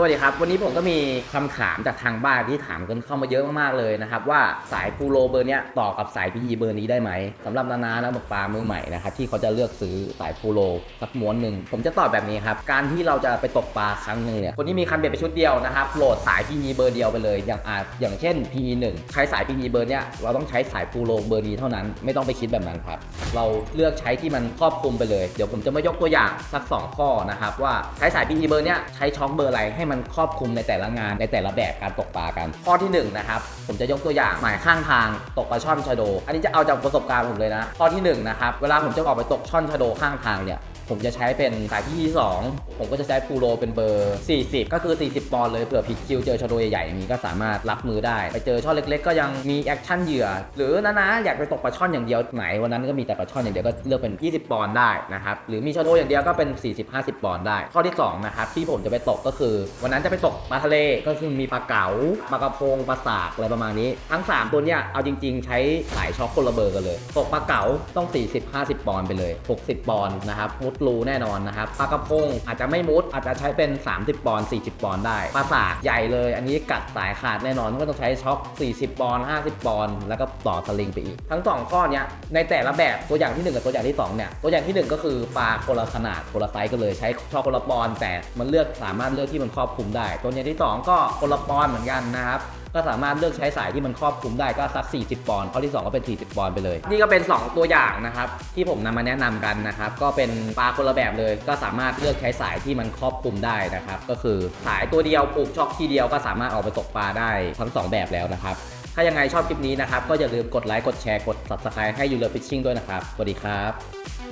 สวัสดีครับ วันนี้ผมก็มีคำถามจากทางบ้านที่ถามกันเข้ามาเยอะมากๆเลยนะครับ ว่าสายฟูโรเบอร์เนี้ยต่อกับสาย PE เบอร์นี้ได้ไหมสำหรับนานาและตกปลามือใหม่นะครับที่เขาจะเลือกซื้อสายฟูโรสักม้วนหนึ่งผมจะตอบแบบนี้ครับ การที่เราจะไปตกปลาครั้งหนึ่งเนี่ยคนที่มีคันเบ็ดไปชุดเดียวนะครับโหลดสาย PE เบอร์เดียวไปเลย อย่างอาจอย่างเช่น PE 1ใช้สาย PE เบอร์เนี้ยเราต้องใช้สายฟูโรเบอร์นี้เท่านั้นไม่ต้องไปคิดแบบนั้นครับเราเลือกใช้ที่มันครอบคลุมไปเลยเดี๋ยวผมจะมายกตัวอย่างสัก 2 ข้อนะครับว่าใช้สาย PE เบอร์เนี้ยใช้ช็อคเบอร์อะไรให้มันครอบคลุมในแต่ละงานในแต่ละแบบการตกปลากัน ข้อที่หนึ่งนะครับผมจะยกตัวอย่างหมายข้างทางตกปลาช่อนชะโด อันนี้จะเอาจากประสบการณ์ผมเลยนะ ข้อที่หนึ่งนะครับเวลาผมจะออกไปตกช่อนชะโดข้างทางเนี่ย ผมจะใช้เป็นสายที่2ผมก็จะใช้ฟูโรเป็นเบอร์ 40 ก็คือ 40 ปอนด์เลยเผื่อผิดคิวเจอชโดใหญ่ๆอย่างนี้ก็สามารถรับมือได้ ไปเจอช่อเล็ก ๆ ก็ยังมีแอคชั่นเหยื่อ หรือนะนะอยากไปตกปลาช่อนอย่างเดียวไหนวันนั้นก็มีแต่ปลาช่อนอย่างเดียวก็เลือกเป็น 20 ปอนด์ได้นะครับหรือมีชโดอย่างเดียวก็เป็น 40-50 ปอนด์ได้ ข้อที่สองนะครับที่ผมจะไปตกก็คือ วันนั้นจะไปตกปลาทะเลก็คือมีปลาเก๋าปลากระพงปลาสากอะไรประมาณนี้ ทั้ง 3 ตัวเนี้ยเอาจริง ๆ ใช้สายช็อคคนละเบอร์กันเลย ตกปลาเก๋าต้อง 40-50 ปอนด์ไปเลย 60 ปอนด์นะครับมุดรูแน่นอนนะครับปลากระพงอาจจะไม่มุด อาจจะใช้เป็น 30 ปอนด์40 ปอนด์ได้ปลาสากใหญ่เลย อันนี้กัดสายขาดแน่นอนก็ต้องใช้ช็อค40 ปอนด์50 ปอนด์แล้วก็ต่อสลิงไปอีก ทั้งสองข้อเนี้ยในแต่ละแบบตัวอย่างที่หนึ่งกับตัวอย่างที่สองเนี่ยตัวอย่างที่หนึ่งก็คือปลาคนละขนาดคนละไซส์กันเลยใช้ช็อคคนละปอนด์แต่มันเลือกสามารถเลือกที่มันครอบคลุมได้ ตัวอย่างที่สองก็คนละปอนด์เหมือนกันนะครับ ก็สามารถเลือกใช้สายที่มันครอบคลุมได้ก็สัก 40 ปอนด์ข้อที่ 2 ก็เป็น 40 ปอนด์ไปเลย นี่ก็เป็น 2 ตัวอย่างนะครับที่ผมนำมาแนะนำกันนะครับก็เป็นปลาคนละแบบเลย ก็สามารถเลือกใช้สายที่มันครอบคลุมได้นะครับก็คือสายตัวเดียวผูกช็อคทีเดียวก็สามารถออกไปตกปลาได้ทั้ง 2 แบบแล้วนะครับถ้ายังไงชอบคลิปนี้นะครับก็อย่าลืมกดไลค์กดแชร์กด subscribe ให้ยูเลอร์ฟิชชิ่งด้วยนะครับสวัสดีครับ